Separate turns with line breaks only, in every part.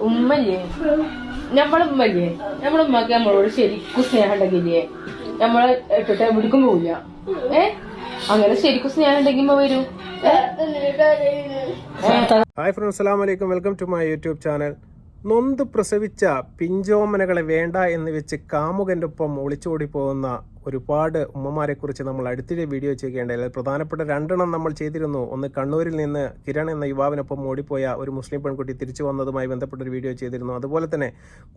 ഉമ്മല്ലേ? നമ്മളെ ഉമ്മല്ലേ? നമ്മളെ ഉമ്മക്ക് നമ്മളോട് ശരിക്കും സ്നേഹം ഉണ്ടെങ്കിലേ നമ്മളെ ഇട്ടിട്ട് എവിടേക്കും പോവില്ല. ഏ? അങ്ങനെ ശരിക്കും സ്നേഹം ഉണ്ടെങ്കിൽ വരൂ.
ഹായ് ഫ്രണ്ട്സ് അസ്സലാമു അലൈക്കും. Welcome to my YouTube channel. നൊന്ത് പ്രസവിച്ച പിഞ്ചോമനകളെ വേണ്ട എന്ന് വെച്ച് കാമുകന്റെ ഒപ്പം ഒളിച്ചോടി പോകുന്ന ഒരുപാട് ഉമ്മമാരെക്കുറിച്ച് നമ്മൾ അടുത്തിടെ വീഡിയോ ചെയ്യുകയുണ്ടായി. അതിൽ പ്രധാനപ്പെട്ട രണ്ടെണ്ണം നമ്മൾ ചെയ്തിരുന്നു. ഒന്ന് കണ്ണൂരിൽ നിന്ന് കിരൺ എന്ന യുവാവിനൊപ്പം ഓടിപ്പോയ ഒരു മുസ്ലിം പെൺകുട്ടി തിരിച്ചു വന്നതുമായി ബന്ധപ്പെട്ട ഒരു വീഡിയോ ചെയ്തിരുന്നു. അതുപോലെ തന്നെ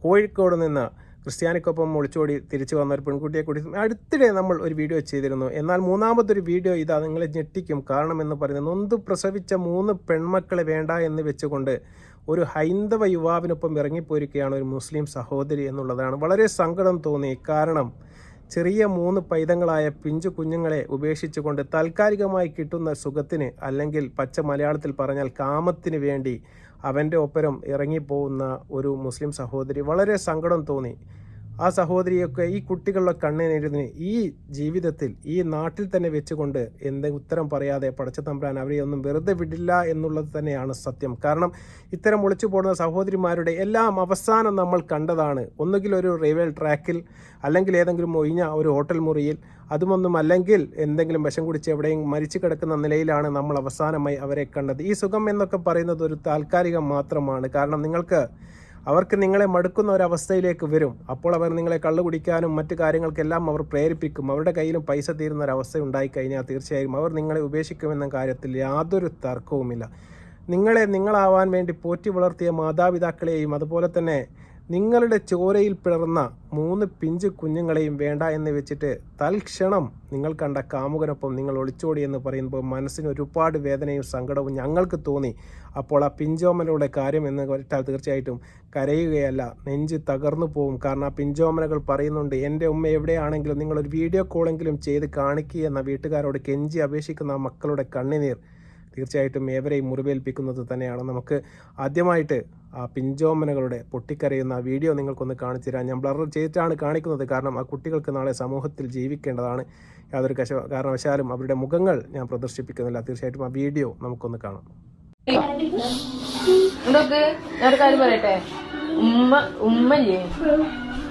കോഴിക്കോട് നിന്ന് ക്രിസ്ത്യാനിക്കൊപ്പം ഒളിച്ചോടി തിരിച്ചു വന്ന ഒരു പെൺകുട്ടിയെ കൂടി അടുത്തിടെ നമ്മൾ ഒരു വീഡിയോ ചെയ്തിരുന്നു. എന്നാൽ മൂന്നാമതൊരു വീഡിയോ ഇതാ നിങ്ങളെ ഞെട്ടിക്കും. കാരണം എന്ന് പറയുന്നത് നൊന്ത് പ്രസവിച്ച മൂന്ന് പെൺമക്കളെ വേണ്ട എന്ന് വെച്ചുകൊണ്ട് ഒരു ഹൈന്ദവ യുവാവിനൊപ്പം ഇറങ്ങിപ്പോയിരിക്കുകയാണ് ഒരു മുസ്ലിം സഹോദരി എന്നുള്ളതാണ്. വളരെ സങ്കടം തോന്നി. കാരണം ചെറിയ മൂന്ന് പൈതങ്ങളായ പിഞ്ചു കുഞ്ഞുങ്ങളെ ഉപേക്ഷിച്ചുകൊണ്ട് താൽക്കാലികമായി കിട്ടുന്ന സുഖത്തിന് അല്ലെങ്കിൽ പച്ച മലയാളത്തിൽ പറഞ്ഞാൽ കാമത്തിന് വേണ്ടി അവന്റെ ഒപ്പരം ഇറങ്ങിപ്പോകുന്ന ഒരു മുസ്ലിം സഹോദരി വളരെ സങ്കടം തോന്നി. ആ സഹോദരിയൊക്കെ ഈ കുട്ടികളുടെ കണ്ണിനിരുന്ന് ഈ ജീവിതത്തിൽ ഈ നാട്ടിൽ തന്നെ വെച്ചുകൊണ്ട് എന്ത് ഉത്തരം പറയാതെ പടച്ച തമ്പുരാൻ അവരെ ഒന്നും വെറുതെ വിടില്ല എന്നുള്ളത് തന്നെയാണ് സത്യം. കാരണം ഇത്തരം ഒളിച്ചു പോകുന്ന സഹോദരിമാരുടെ എല്ലാം അവസാനം നമ്മൾ കണ്ടതാണ്. ഒന്നുകിൽ ഒരു റെയിൽവേ ട്രാക്കിൽ അല്ലെങ്കിൽ ഏതെങ്കിലും ഒഴിഞ്ഞ ഒരു ഹോട്ടൽ മുറിയിൽ അതുമൊന്നും അല്ലെങ്കിൽ എന്തെങ്കിലും വിഷം കുടിച്ച് എവിടെയും മരിച്ചു കിടക്കുന്ന നിലയിലാണ് നമ്മൾ അവസാനമായി അവരെ കണ്ടത്. ഈ സുഖം എന്നൊക്കെ പറയുന്നത് ഒരു താൽക്കാലികം മാത്രമാണ്. കാരണം നിങ്ങൾക്ക് അവർക്ക് നിങ്ങളെ മടുക്കുന്ന ഒരവസ്ഥയിലേക്ക് വരും. അപ്പോൾ അവർ നിങ്ങളെ കള്ളു കുടിക്കാനും മറ്റു കാര്യങ്ങൾക്കെല്ലാം അവർ പ്രേരിപ്പിക്കും. അവരുടെ കയ്യിലും പൈസ തീരുന്ന ഒരവസ്ഥ ഉണ്ടായിക്കഴിഞ്ഞാൽ തീർച്ചയായും അവർ നിങ്ങളെ ഉപേക്ഷിക്കുമെന്ന കാര്യത്തിൽ യാതൊരു തർക്കവുമില്ല. നിങ്ങളെ നിങ്ങളാവാൻ വേണ്ടി പോറ്റി വളർത്തിയ മാതാപിതാക്കളെയും അതുപോലെ തന്നെ നിങ്ങളുടെ ചോരയിൽ പിളർന്ന മൂന്ന് പിഞ്ച് കുഞ്ഞുങ്ങളെയും വേണ്ട എന്ന് വെച്ചിട്ട് തൽക്ഷണം നിങ്ങൾ കണ്ട കാമുകനൊപ്പം നിങ്ങൾ ഒളിച്ചോടി എന്ന് പറയുമ്പോൾ മനസ്സിന് ഒരുപാട് വേദനയും സങ്കടവും ഞങ്ങൾക്ക് തോന്നി. അപ്പോൾ ആ പിഞ്ചോമനയുടെ കാര്യം എന്ന് പറഞ്ഞാൽ തീർച്ചയായിട്ടും കരയുകയല്ല. നെഞ്ച് തകർന്നു പോകും കാരണം ആ പിഞ്ചോമനകൾ പറയുന്നുണ്ട് എന്റെ ഉമ്മ എവിടെയാണെങ്കിലും നിങ്ങളൊരു വീഡിയോ കോളെങ്കിലും ചെയ്ത് കാണിക്കുക എന്ന വീട്ടുകാരോട് കെഞ്ചി അപേക്ഷിക്കുന്ന ആ മക്കളുടെ കണ്ണുനീർ തീർച്ചയായിട്ടും ഏവരെയും മുറിവേൽപ്പിക്കുന്നത് തന്നെയാണ്. നമുക്ക് ആദ്യമായിട്ട് ആ പിഞ്ചോമനകളുടെ പൊട്ടിക്കരയുന്ന വീഡിയോ നിങ്ങൾക്കൊന്ന് കാണിച്ചു തരാം. ഞാൻ ബ്ലർ ചെയ്തിട്ടാണ് കാണിക്കുന്നത്. കാരണം ആ കുട്ടികൾക്ക് നാളെ സമൂഹത്തിൽ ജീവിക്കേണ്ടതാണ് യാതൊരു കശ കാരണവശാലും അവരുടെ മുഖങ്ങൾ ഞാൻ പ്രദർശിപ്പിക്കുന്നില്ല. തീർച്ചയായിട്ടും ആ വീഡിയോ നമുക്കൊന്ന് കാണാം.
പറയട്ടെ? ഉമ്മ ഉമ്മല്ലേ?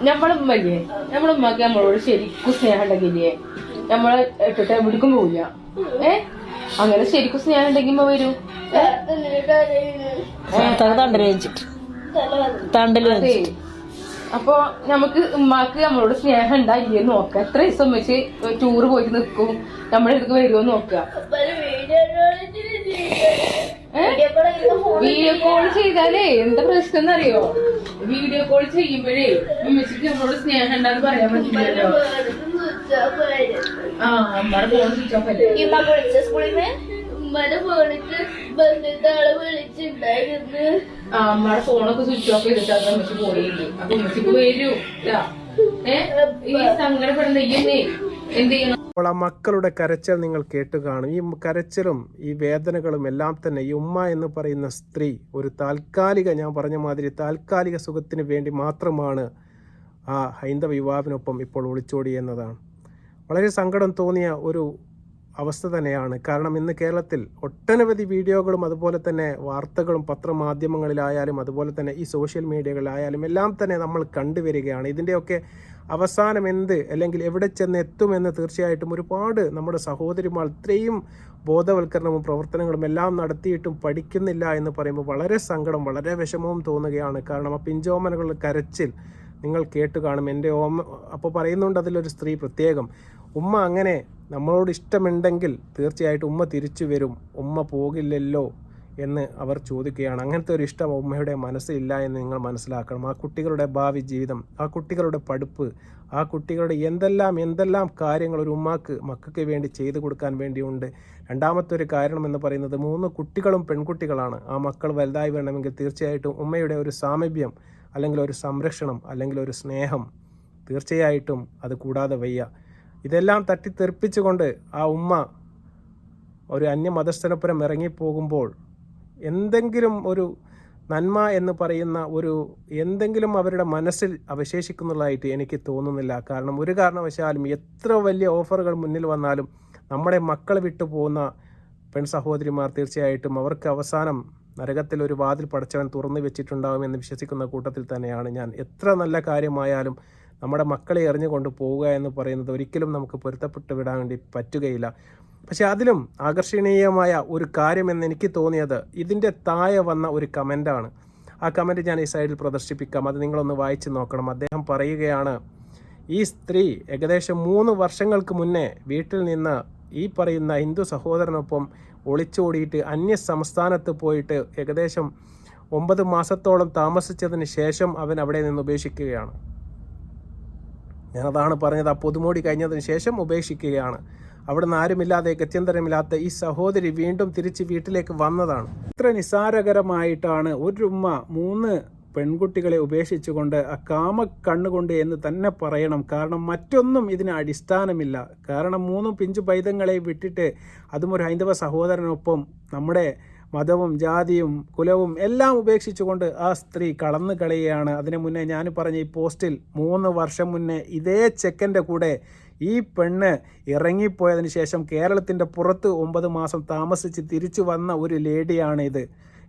നമ്മളുമ്മല്ലേ നമ്മളെ ഉമ്മക്ക് നമ്മളോട് ശരിക്കും സ്നേഹം ഉണ്ടെങ്കിലേ നമ്മളെ ഇട്ടിട്ട് എവിടേക്കും പോവില്ല. ഏ? അങ്ങനെ ശരിക്കും സ്നേഹം ഉണ്ടെങ്കിൽ വരൂ. ഏ?
തണ്ടൽ വെച്ചിട്ട്. തണ്ടൽ
അതെ. അപ്പൊ നമുക്ക് ഉമ്മാക്ക് നമ്മളോട് സ്നേഹം ഉണ്ടായില്ലേ നോക്ക. എത്ര ദിവസം വെച്ച് ടൂറ് പോയിട്ട് നിൽക്കും. നമ്മുടെ അടുത്ത് വരുമോ നോക്ക. വീഡിയോ കോൾ ചെയ്താലേ എന്താ പ്രശ്നം എന്നറിയോ? വീഡിയോ കോൾ ചെയ്യുമ്പോഴേ ഉമ്മച്ചിക്ക് നമ്മളോട് സ്നേഹം ഉണ്ടെന്ന് പറയാൻ പറ്റില്ലല്ലോ. ആ അമ്മയുടെ ഫോൺ സ്വിച്ച് ഓഫ് അല്ലേ?
ഉമ്മനെ ഫോണിക്ക് ബന്ധുത്തെ
ആൾ അമ്മയുടെ ഫോണൊക്കെ സ്വിച്ച് ഓഫ് ചെയ്തിട്ടാണ് അമ്മയ്ക്ക് പോയില്ലേ? അപ്പൊ ഉമ്മച്ചിക്ക് വരൂ. ഈ സങ്കടപ്പെടുന്ന എന്ത് ചെയ്യണം?
അപ്പോൾ ആ മക്കളുടെ കരച്ചൽ നിങ്ങൾ കേട്ടു കാണും. ഈ കരച്ചിലും ഈ വേദനകളും എല്ലാം തന്നെ ഈ ഉമ്മ എന്ന് പറയുന്ന സ്ത്രീ ഒരു താൽക്കാലിക ഞാൻ പറഞ്ഞ മാതിരി താൽക്കാലിക സുഖത്തിന് വേണ്ടി മാത്രമാണ് ആ ഹൈന്ദവ യുവാവിനൊപ്പം ഇപ്പോൾ ഒളിച്ചോടി എന്നതാണ് വളരെ സങ്കടം തോന്നിയ ഒരു അവസ്ഥ തന്നെയാണ്. കാരണം ഇന്ന് കേരളത്തിൽ ഒട്ടനവധി വീഡിയോകളും അതുപോലെ തന്നെ വാർത്തകളും പത്രമാധ്യമങ്ങളിലായാലും അതുപോലെ തന്നെ ഈ സോഷ്യൽ മീഡിയകളിലായാലും എല്ലാം തന്നെ നമ്മൾ കണ്ടുവരികയാണ് ഇതിന്റെയൊക്കെ അവസാനം എന്ത് അല്ലെങ്കിൽ എവിടെ ചെന്ന് എത്തുമെന്ന് തീർച്ചയായിട്ടും ഒരുപാട് നമ്മുടെ സഹോദരിമാർ ഇത്രയും ബോധവൽക്കരണവും പ്രവർത്തനങ്ങളും എല്ലാം നടത്തിയിട്ടും പഠിക്കുന്നില്ല എന്ന് പറയുമ്പോൾ വളരെ സങ്കടം വളരെ വിഷമവും തോന്നുകയാണ്. കാരണം ആ പിഞ്ചോമനകളുടെ കരച്ചിൽ നിങ്ങൾ കേട്ട് കാണും. എന്റെ ഓമ അപ്പോൾ പറയുന്നുണ്ട് അതിലൊരു സ്ത്രീ പ്രത്യേകം ഉമ്മ അങ്ങനെ നമ്മളോട് ഇഷ്ടമുണ്ടെങ്കിൽ തീർച്ചയായിട്ടും ഉമ്മ തിരിച്ചു വരും. ഉമ്മ പോകില്ലല്ലോ എന്ന് അവർ ചോദിക്കുകയാണ്. അങ്ങനത്തെ ഒരു ഇഷ്ടം ഉമ്മയുടെ മനസ്സില്ല എന്ന് നിങ്ങൾ മനസ്സിലാക്കണം. ആ കുട്ടികളുടെ ഭാവി ജീവിതം ആ കുട്ടികളുടെ പഠിപ്പ് ആ കുട്ടികളുടെ എന്തെല്ലാം എന്തെല്ലാം കാര്യങ്ങൾ ഒരു ഉമ്മാക്ക് മക്കൾക്ക് വേണ്ടി ചെയ്തു കൊടുക്കാൻ വേണ്ടിയുണ്ട്. രണ്ടാമത്തെ ഒരു കാരണം എന്ന് പറയുന്നത് മൂന്ന് കുട്ടികളും പെൺകുട്ടികളാണ്. ആ മക്കൾ വലുതായി വേണമെങ്കിൽ തീർച്ചയായിട്ടും ഉമ്മയുടെ ഒരു സാമീപ്യം അല്ലെങ്കിൽ ഒരു സംരക്ഷണം അല്ലെങ്കിൽ ഒരു സ്നേഹം തീർച്ചയായിട്ടും അത് കൂടാതെ വയ്യ. ഇതെല്ലാം തട്ടിത്തെറിപ്പിച്ചുകൊണ്ട് ആ ഉമ്മ ഒരു അന്യമതസ്ഥനപ്പുരം ഇറങ്ങിപ്പോകുമ്പോൾ എന്തെങ്കിലും ഒരു നന്മ എന്ന് പറയുന്ന ഒരു എന്തെങ്കിലും അവരുടെ മനസ്സിൽ അവശേഷിക്കുന്നതായിട്ട് എനിക്ക് തോന്നുന്നില്ല. കാരണം ഒരു കാരണവശാലും എത്ര വലിയ ഓഫറുകൾ മുന്നിൽ വന്നാലും നമ്മുടെ മക്കൾ വിട്ടു പോകുന്ന പെൺ സഹോദരിമാർ തീർച്ചയായിട്ടും അവർക്ക് അവസാനം നരകത്തിൽ ഒരു വാതിൽ പടച്ചവൻ തുറന്നു വെച്ചിട്ടുണ്ടാകും എന്ന് വിശ്വസിക്കുന്ന കൂട്ടത്തിൽ തന്നെയാണ് ഞാൻ. എത്ര നല്ല കാര്യമായാലും നമ്മുടെ മക്കളെ എറിഞ്ഞുകൊണ്ട് പോവുക എന്ന് പറയുന്നത് ഒരിക്കലും നമുക്ക് പൊരുത്തപ്പെട്ട് വിടാൻ വേണ്ടി പറ്റുകയില്ല. പക്ഷെ അതിലും ആകർഷണീയമായ ഒരു കാര്യമെന്ന് എനിക്ക് തോന്നിയത് ഇതിന്റെ താഴെ വന്ന ഒരു കമന്റാണ്. ആ കമന്റ് ഞാൻ ഈ സൈഡിൽ പ്രദർശിപ്പിക്കാം. അത് നിങ്ങളൊന്ന് വായിച്ച് നോക്കണം. അദ്ദേഹം പറയുകയാണ് ഈ സ്ത്രീ ഏകദേശം മൂന്ന് വർഷങ്ങൾക്ക് മുന്നേ വീട്ടിൽ നിന്ന് ഈ പറയുന്ന ഹിന്ദു സഹോദരനൊപ്പം ഒളിച്ചോടിയിട്ട് അന്യ സംസ്ഥാനത്ത് പോയിട്ട് ഏകദേശം ഒമ്പത് മാസത്തോളം താമസിച്ചതിന് ശേഷം അവൻ അവിടെ നിന്ന് ഉപേക്ഷിക്കുകയാണ്. ഞാനതാണ് പറഞ്ഞത് ആ പൊതുമോടി കഴിഞ്ഞതിന് ശേഷം ഉപേക്ഷിക്കുകയാണ്. അവിടെ നിന്ന് ആരുമില്ലാതെ ഗത്യന്തരമില്ലാത്ത ഈ സഹോദരി വീണ്ടും തിരിച്ച് വീട്ടിലേക്ക് വന്നതാണ്. ഇത്ര നിസാരകരമായിട്ടാണ് ഒരു ഉമ്മ മൂന്ന് പെൺകുട്ടികളെ ഉപേക്ഷിച്ചുകൊണ്ട് ആ കാമ കണ്ണുകൊണ്ട് എന്ന് തന്നെ പറയണം. കാരണം മറ്റൊന്നും ഇതിന് അടിസ്ഥാനമില്ല. കാരണം മൂന്നും പിഞ്ചു പൈതങ്ങളെ വിട്ടിട്ട് അതും ഒരു ഹൈന്ദവ സഹോദരനൊപ്പം നമ്മുടെ മതവും ജാതിയും കുലവും എല്ലാം ഉപേക്ഷിച്ചുകൊണ്ട് ആ സ്ത്രീ കളന്നു കളയുകയാണ്. അതിനു മുന്നേ ഞാൻ പറഞ്ഞ ഈ പോസ്റ്റിൽ മൂന്ന് വർഷം മുന്നേ ഇതേ ചെക്കന്റെ കൂടെ ഈ പെണ്ണ് ഇറങ്ങിപ്പോയതിന് ശേഷം കേരളത്തിന്റെ പുറത്ത് ഒമ്പത് മാസം താമസിച്ച് തിരിച്ചു വന്ന ഒരു ലേഡിയാണ് ഇത്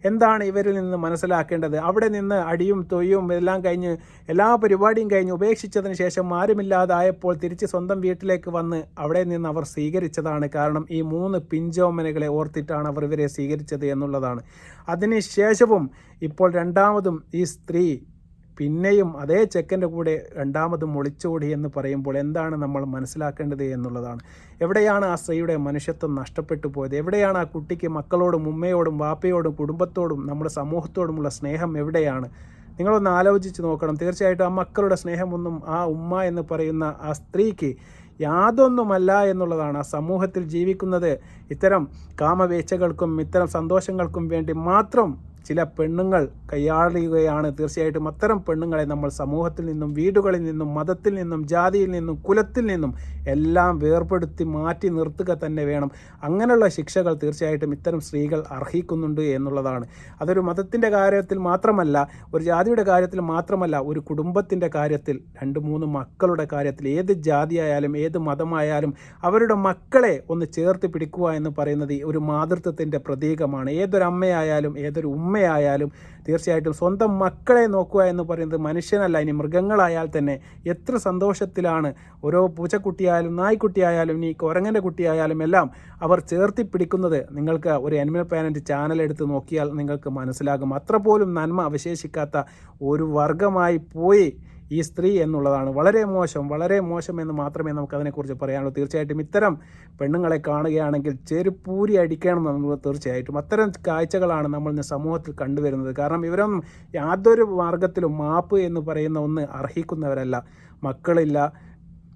എന്താണ് ഇവരിൽ നിന്ന് മനസ്സിലാക്കേണ്ടത്? അവിടെ നിന്ന് അടിയും തൊയ്യും എല്ലാം കഴിഞ്ഞ് എല്ലാ പരിപാടിയും കഴിഞ്ഞ് ഉപേക്ഷിച്ചതിന് ശേഷം ആരുമില്ലാതായപ്പോൾ തിരിച്ച് സ്വന്തം വീട്ടിലേക്ക് വന്ന് അവിടെ നിന്ന് അവർ സ്വീകരിച്ചതാണ്. കാരണം ഈ മൂന്ന് പിഞ്ചോമനകളെ ഓർത്തിട്ടാണ് അവർ ഇവരെ സ്വീകരിച്ചത് എന്നുള്ളതാണ്. അതിനുശേഷവും ഇപ്പോൾ രണ്ടാമതും ഈ സ്ത്രീ പിന്നെയും അതേ ചെക്കന്റെ കൂടെ രണ്ടാമതും ഒളിച്ചോടി എന്ന് പറയുമ്പോൾ എന്താണ് നമ്മൾ മനസ്സിലാക്കേണ്ടത് എന്നുള്ളതാണ്. എവിടെയാണ് ആ സ്ത്രീയുടെ മനുഷ്യത്വം നഷ്ടപ്പെട്ടു പോയത്? എവിടെയാണ് ആ കുട്ടിക്ക് മക്കളോടും ഉമ്മയോടും വാപ്പയോടും കുടുംബത്തോടും നമ്മുടെ സമൂഹത്തോടുമുള്ള സ്നേഹം എവിടെയാണ്? നിങ്ങളൊന്ന് ആലോചിച്ച് നോക്കണം. തീർച്ചയായിട്ടും ആ മക്കളുടെ സ്നേഹമൊന്നും ആ ഉമ്മ എന്ന് പറയുന്ന ആ സ്ത്രീക്ക് യാതൊന്നുമല്ല എന്നുള്ളതാണ് ആ സമൂഹത്തിൽ ജീവിക്കുന്നത്. ഇത്തരം കാമവേച്ചകൾക്കും ഇത്തരം സന്തോഷങ്ങൾക്കും വേണ്ടി മാത്രം ചില പെണ്ണുങ്ങൾ കൈയാളുകയാണ് തീർച്ചയായിട്ടും അത്തരം പെണ്ണുങ്ങളെ നമ്മൾ സമൂഹത്തിൽ നിന്നും വീടുകളിൽ നിന്നും മതത്തിൽ നിന്നും ജാതിയിൽ നിന്നും കുലത്തിൽ നിന്നും എല്ലാം വേർപെടുത്തി മാറ്റി നിർത്തുക തന്നെ വേണം. അങ്ങനെയുള്ള ശിക്ഷകൾ തീർച്ചയായിട്ടും ഇത്തരം സ്ത്രീകൾ അർഹിക്കുന്നുണ്ട് എന്നുള്ളതാണ്. അതൊരു മതത്തിന്റെ കാര്യത്തിൽ മാത്രമല്ല ഒരു ജാതിയുടെ കാര്യത്തിൽ മാത്രമല്ല ഒരു കുടുംബത്തിന്റെ കാര്യത്തിൽ രണ്ട് മൂന്ന് മക്കളുടെ കാര്യത്തിൽ ഏത് ജാതിയായാലും ഏത് മതമായാലും അവരുടെ മക്കളെ ഒന്ന് ചേർത്ത് പിടിക്കുക എന്ന് പറയുന്നത് ഒരു മാതൃത്വത്തിന്റെ പ്രതീകമാണ്. ഏതൊരു അമ്മയായാലും തീർച്ചയായിട്ടും സ്വന്തം മക്കളെ നോക്കുക എന്ന് പറയുന്നത് മനുഷ്യനല്ല. ഇനി മൃഗങ്ങളായാൽ തന്നെ എത്ര സന്തോഷത്തിലാണ്. ഓരോ പൂച്ചക്കുട്ടിയായാലും നായ്ക്കുട്ടിയായാലും ഇനി കുരങ്ങന്റെ കുട്ടിയായാലും എല്ലാം അവർ ചേർത്തി പിടിക്കുന്നത്. നിങ്ങൾക്ക് ഒരു അനിമൽ പാനന്റ് ചാനൽ എടുത്ത് നോക്കിയാൽ നിങ്ങൾക്ക് മനസ്സിലാകും. അത്ര പോലും നന്മ അവശേഷിക്കാത്ത ഒരു വർഗമായി പോയി ഈ സ്ത്രീ എന്നുള്ളതാണ്. വളരെ മോശം വളരെ മോശം എന്ന് മാത്രമേ നമുക്ക് അതിനെക്കുറിച്ച് പറയാനുള്ളൂ. തീർച്ചയായിട്ടും ഇത്തരം പെണ്ണുങ്ങളെ കാണുകയാണെങ്കിൽ ചെരുപ്പൂരി അടിക്കണം നമ്മൾ തീർച്ചയായിട്ടും അത്തരം കാഴ്ചകളാണ് നമ്മൾ ഇന്ന് സമൂഹത്തിൽ കണ്ടുവരുന്നത്. കാരണം ഇവരൊന്നും യാതൊരു മാർഗത്തിലും മാപ്പ് എന്ന് പറയുന്ന ഒന്ന് അർഹിക്കുന്നവരല്ല. മക്കളില്ല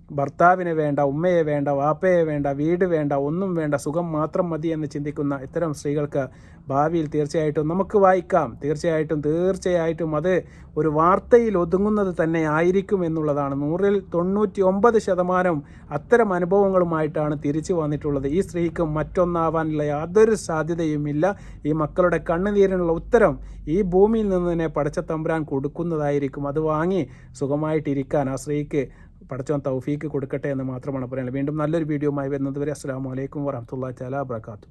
ഭർത്താവിനെ വേണ്ട ഉമ്മയെ വേണ്ട വാപ്പയെ വേണ്ട വീട് വേണ്ട ഒന്നും വേണ്ട സുഖം മാത്രം മതി എന്ന് ചിന്തിക്കുന്ന ഇത്തരം സ്ത്രീകൾക്ക് ഭാവിയിൽ തീർച്ചയായിട്ടും നമുക്ക് വായിക്കാം. തീർച്ചയായിട്ടും തീർച്ചയായിട്ടും അത് ഒരു വാർത്തയിൽ ഒതുങ്ങുന്നത് തന്നെ ആയിരിക്കും എന്നുള്ളതാണ്. നൂറിൽ തൊണ്ണൂറ്റി ഒമ്പത് ശതമാനം അത്തരം അനുഭവങ്ങളുമായിട്ടാണ് തിരിച്ചു വന്നിട്ടുള്ളത്. ഈ സ്ത്രീക്ക് മറ്റൊന്നാവാനുള്ള യാതൊരു സാധ്യതയുമില്ല. ഈ മക്കളുടെ കണ്ണുനീരിനുള്ള ഉത്തരം ഈ ഭൂമിയിൽ നിന്ന് തന്നെ പടച്ച തമ്പുരാൻ കൊടുക്കുന്നതായിരിക്കും. അത് വാങ്ങി സുഖമായിട്ടിരിക്കാൻ ആ സ്ത്രീക്ക് പടച്ചോൻ തൗഫീക്ക് കൊടുക്കട്ടെ എന്ന് മാത്രമാണ് പറയുന്നത്. വീണ്ടും നല്ലൊരു വീഡിയോയുമായി വരുന്നത് വരെ അസ്സാം വലൈക്കും വറഹമത്തുള്ള ചാല വാബർക്കാത്തു